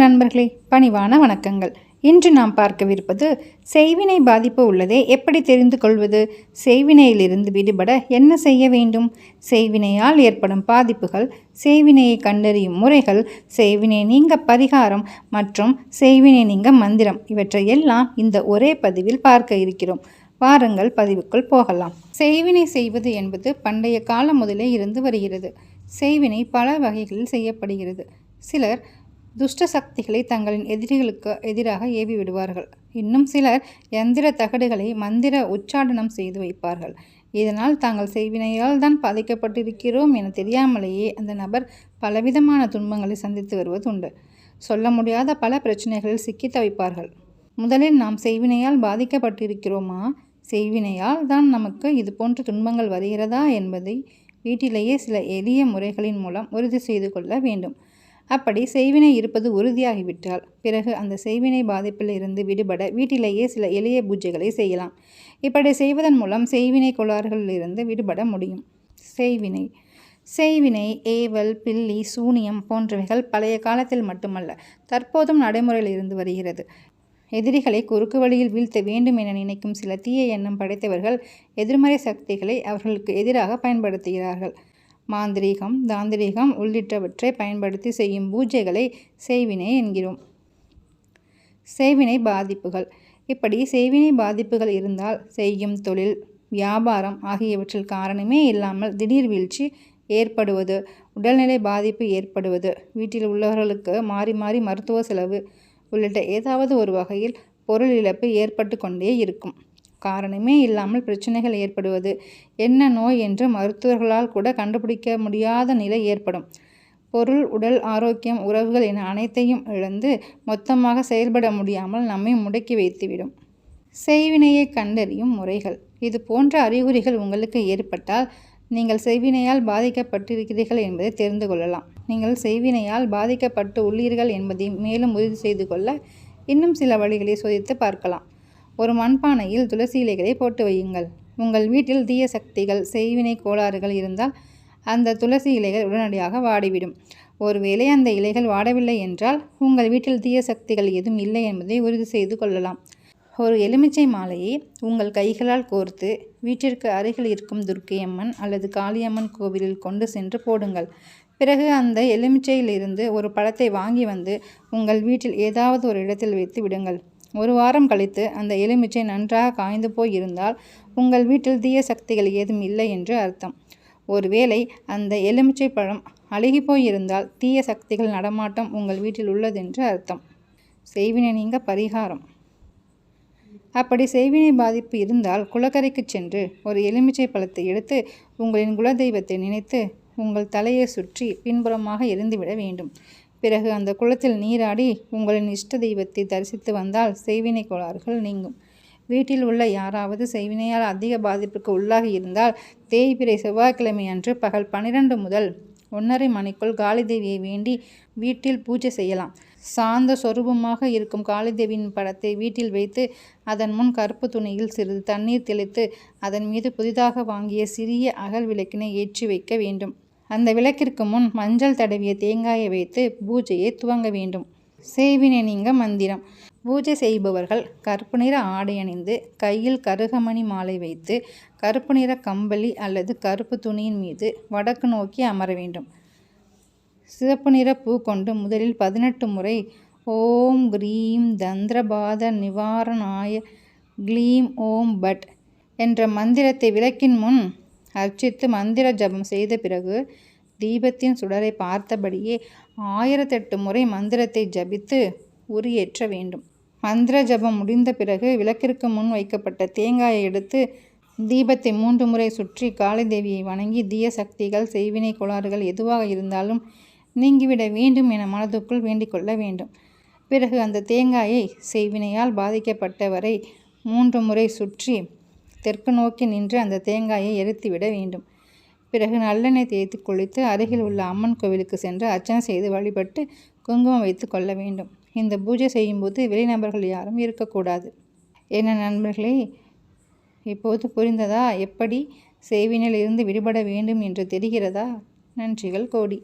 நண்பர்களே பணிவான வணக்கங்கள். இன்று நாம் பார்க்கவிருப்பது செய்வினை பாதிப்பு உள்ளதே எப்படி தெரிந்து கொள்வது? செய்வினையிலிருந்து விடுபட என்ன செய்ய வேண்டும்? செய்வினையால் ஏற்படும் பாதிப்புகள் செய்வினையை கண்டறியும் முறைகள் செய்வினை நீங்க பரிகாரம் மற்றும் செய்வினை நீங்க மந்திரம் இவற்றையெல்லாம் இந்த ஒரே பதிவில் பார்க்க இருக்கிறோம். வாருங்கள் பதிவுக்குள் போகலாம். செய்வினை செய்வது என்பது பண்டைய காலம் முதலே இருந்து வருகிறது. செய்வினை பல வகைகளில் செய்யப்படுகிறது. சிலர் துஷ்ட சக்திகளை தங்களின் எதிரிகளுக்கு எதிராக ஏவி விடுவார்கள் இன்னும் சிலர் எந்திர தகடுகளை மந்திர உச்சாடனம் செய்து வைப்பார்கள். இதனால் தாங்கள் செய்வினையால் தான் பாதிக்கப்பட்டிருக்கிறோம் என தெரியாமலேயே அந்த நபர் பலவிதமான துன்பங்களை சந்தித்து வருவது உண்டு சொல்ல முடியாத பல பிரச்சனைகளில் சிக்கி தவிப்பார்கள். முதலில் நாம் செய்வினையால் பாதிக்கப்பட்டிருக்கிறோமா? செய்வினையால் தான் நமக்கு இது போன்ற துன்பங்கள் வருகிறதா என்பதை வீட்டிலேயே சில எளிய முறைகளின் மூலம் உறுதி செய்து கொள்ள வேண்டும். அப்படி செய்வினை இருப்பது உறுதியாகிவிட்டால் பிறகு அந்த செய்வினை பாதிப்பில் இருந்து விடுபட வீட்டிலேயே சில எளிய பூஜைகளை செய்யலாம். இப்படி செய்வதன் மூலம் செய்வினை கோளாறுகளிலிருந்து விடுபட முடியும். செய்வினை. செய்வினை ஏவல் பில்லி சூனியம் போன்றவைகள் பழைய காலத்தில் மட்டுமல்ல தற்போதும் நடைமுறையில் இருந்து வருகிறது. எதிரிகளை குறுக்கு வழியில் வீழ்த்த வேண்டும் என நினைக்கும் சில தீய எண்ணம் படைத்தவர்கள் எதிர்மறை சக்திகளை அவர்களுக்கு எதிராக பயன்படுத்துகிறார்கள். மாந்திரீகம் தாந்திரீகம் உள்ளிட்டவற்றை பயன்படுத்தி செய்யும் பூஜைகளை செய்வினை என்கிறோம். செய்வினை பாதிப்புகள். இப்படி செய்வினை பாதிப்புகள் இருந்தால் செய்யும் தொழில் வியாபாரம் ஆகியவற்றில் காரணமே இல்லாமல் திடீர் வீழ்ச்சி ஏற்படுவது உடல்நிலை பாதிப்பு ஏற்படுவது வீட்டில் உள்ளவர்களுக்கு மாறி மாறி மருத்துவ செலவு உள்ளிட்ட ஏதாவது ஒரு வகையில் பொருள் இழப்பு ஏற்பட்டு கொண்டே இருக்கும். காரணமே இல்லாமல் பிரச்சனைகள் ஏற்படுவது. என்ன நோய் என்று மருத்துவர்களால் கூட கண்டுபிடிக்க முடியாத நிலை ஏற்படும். பொருள் உடல் ஆரோக்கியம் உறவுகள் என அனைத்தையும் இழந்து மொத்தமாக செயல்பட முடியாமல் நம்மை முடக்கி வைத்துவிடும். செய்வினையை கண்டறியும் முறைகள். இது போன்ற அறிகுறிகள் உங்களுக்கு ஏற்பட்டால் நீங்கள் செய்வினையால் பாதிக்கப்பட்டிருக்கிறீர்கள் என்பதை தெரிந்து கொள்ளலாம். நீங்கள் செய்வினையால் பாதிக்கப்பட்டு உள்ளீர்கள் என்பதை மேலும் உறுதி செய்து கொள்ள இன்னும் சில வழிகளை சோதித்து பார்க்கலாம். ஒரு மண்பானையில் துளசி இலைகளை போட்டு வையுங்கள். உங்கள் வீட்டில் தீய சக்திகள் செய்வினை கோளாறுகள் இருந்தால் அந்த துளசி இலைகள் உடனடியாக வாடிவிடும். ஒருவேளை அந்த இலைகள் வாடவில்லை என்றால் உங்கள் வீட்டில் தீய சக்திகள் எதுவும் இல்லை என்பதை உறுதி செய்து கொள்ளலாம். ஒரு எலுமிச்சை மாலையை உங்கள் கைகளால் கோர்த்து வீட்டிற்கு அருகில் இருக்கும் துர்க்கையம்மன் அல்லது காளியம்மன் கோவிலில் கொண்டு சென்று போடுங்கள். பிறகு அந்த எலுமிச்சையிலிருந்து ஒரு பழத்தை வாங்கி வந்து உங்கள் வீட்டில் ஏதாவது ஒரு இடத்தில் வைத்து விடுங்கள். ஒரு வாரம் கழித்து அந்த எலுமிச்சை நன்றாக காய்ந்து போய் இருந்தால் உங்கள் வீட்டில் தீய சக்திகள் ஏதும் இல்லை என்று அர்த்தம். ஒருவேளை அந்த எலுமிச்சை பழம் அழுகி போயிருந்தால் தீய சக்திகள் நடமாட்டம் உங்கள் வீட்டில் உள்ளதென்று அர்த்தம். செய்வினை நீங்க பரிகாரம். அப்படி செய்வினை பாதிப்பு இருந்தால் குளக்கரைக்கு சென்று ஒரு எலுமிச்சை பழத்தை எடுத்து உங்களின் குலதெய்வத்தை நினைத்து உங்கள் தலையை சுற்றி பின்புறமாக எரிந்துவிட வேண்டும். பிறகு அந்த குளத்தில் நீராடி உங்களின் இஷ்ட தெய்வத்தை தரிசித்து வந்தால் செய்வினை கோளாறுகள் நீங்கும். வீட்டில் உள்ள யாராவது செய்வினையால் அதிக பாதிப்புக்கு உள்ளாகி இருந்தால் தேய்பிறை செவ்வாய்க்கிழமை அன்று பகல் பன்னிரண்டு முதல் ஒன்றரை மணிக்குள் காளிதேவியை வேண்டி வீட்டில் பூஜை செய்யலாம். சாந்த சொரூபமாக இருக்கும் காளிதேவியின் படத்தை வீட்டில் வைத்து அதன் முன் கருப்பு துணியில் சிறிது தண்ணீர் தெளித்து அதன் மீது புதிதாக வாங்கிய சிறிய அகல் விளக்கினை ஏற்றி வைக்க வேண்டும். அந்த விளக்கிற்கு முன் மஞ்சள் தடவிய தேங்காயை வைத்து பூஜையை துவங்க வேண்டும். செய்வினை நீங்க மந்திரம். பூஜை செய்பவர்கள் கருப்பு நிற ஆடை அணிந்து கையில் கருகமணி மாலை வைத்து கருப்பு நிற கம்பளி அல்லது கருப்பு துணியின் மீது வடக்கு நோக்கி அமர வேண்டும். சிவப்பு நிற பூ கொண்டு முதலில் பதினெட்டு முறை ஓம் கிரீம் தந்திரபாத நிவாரணாய க்ளீம் ஓம் பட் என்ற மந்திரத்தை விளக்கின் முன் அர்ச்சித்து மந்திர ஜபம் செய்த பிறகு தீபத்தின் சுடரை பார்த்தபடியே ஆயிரத்தெட்டு முறை மந்திரத்தை ஜபித்து உரியேற்ற வேண்டும். மந்திர ஜபம் முடிந்த பிறகு விளக்கிற்கு முன் வைக்கப்பட்ட தேங்காயை எடுத்து தீபத்தை மூன்று முறை சுற்றி காளிதேவியை வணங்கி தீய சக்திகள் செய்வினை கோளாறுகள் எதுவாக இருந்தாலும் நீங்கிவிட வேண்டும் என மனதுக்குள் வேண்டிக்கொள்ள வேண்டும். பிறகு அந்த தேங்காயை செய்வினையால் பாதிக்கப்பட்டவரை மூன்று முறை சுற்றி தெற்கு நோக்கி நின்று அந்த தேங்காயை எரித்துவிட வேண்டும். பிறகு நல்லெண்ணெய் தேய்த்து குளித்து அருகில் உள்ள அம்மன் கோவிலுக்கு சென்று அர்ச்சனை செய்து வழிபட்டு குங்குமம் வைத்து கொள்ள வேண்டும். இந்த பூஜை செய்யும்போது வெளிநபர்கள் யாரும் இருக்கக்கூடாது. என்ன நண்பர்களே இப்போது புரிந்ததா? எப்படி செய்வினில் இருந்து விடுபட வேண்டும் என்று தெரிகிறதா? நன்றிகள் கோடி.